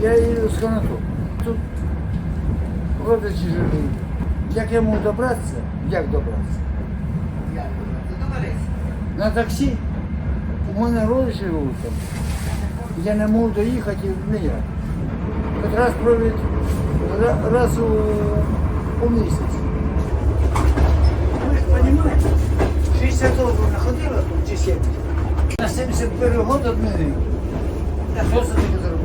канату. Тут родичі живуть. Як я можу добратися? Як добратися? На таксі. У мене родичі живуть там. Я не можу доїхати ніяк. Хоч раз провід раз у, у місяць. Ви ж розумієте, 60 років находила тут чи 70. На 71 год відмінив. Що це таке зробити?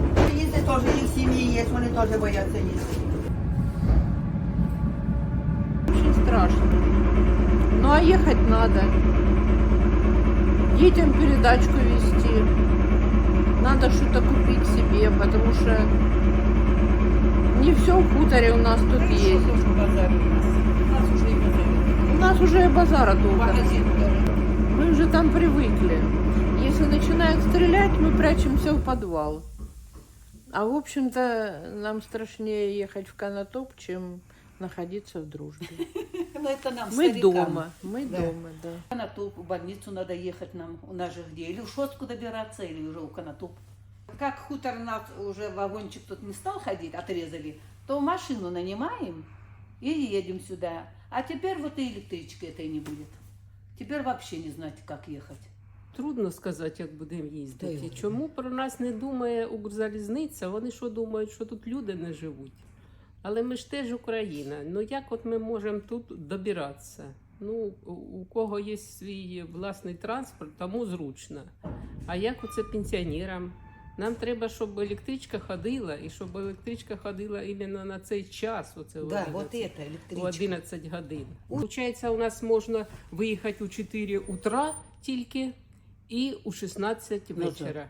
Есть, они тоже боятся ездить. Очень страшно. Ну а ехать надо. Детям передачку вести. Надо что-то купить себе, потому что не все в хуторе у нас тут есть. У нас уже и базара толком. Мы уже там привыкли. Если начинают стрелять, мы прячемся в подвал. А в общем-то нам страшнее ехать в Конотоп, чем находиться в дружбе. Ну, это нам, Мы старикам. дома, мы Да. дома, да. В Конотоп, в больницу надо ехать нам. У нас же где? Или в Шостку добираться, или уже у Конотоп. Как хутор нас уже вагончик тут не стал ходить, отрезали, то машину нанимаем и едем сюда. А теперь вот и электрички этой не будет. Теперь вообще не знаете, как ехать. Трудно сказати, як будемо їздити. Чому про нас не думає Укрзалізниця? Вони що думають, що тут люди не живуть. Але ми ж теж Україна. Ну як от ми можемо тут добиратися? Ну, у- у кого є свій власний транспорт, тому зручно. А як оце пенсіонерам? Нам треба, щоб електричка ходила, і щоб електричка ходила іменно на цей час. Оце в Да, 11. вот это у электричка. 11 годин. Получається, у нас можна виїхати у 4 утра тільки і у 16 вечора.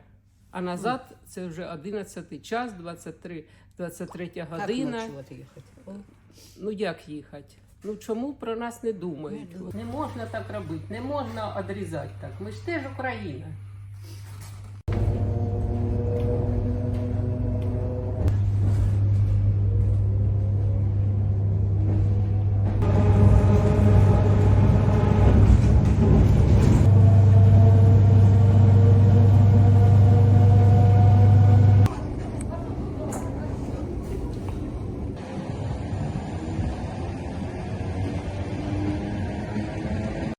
А назад це вже 11 час, 23, 23 година. Ну як їхати? Ну чому про нас? Не думають. Не можна так робити, не можна відрізати так. Ми ж теж Україна.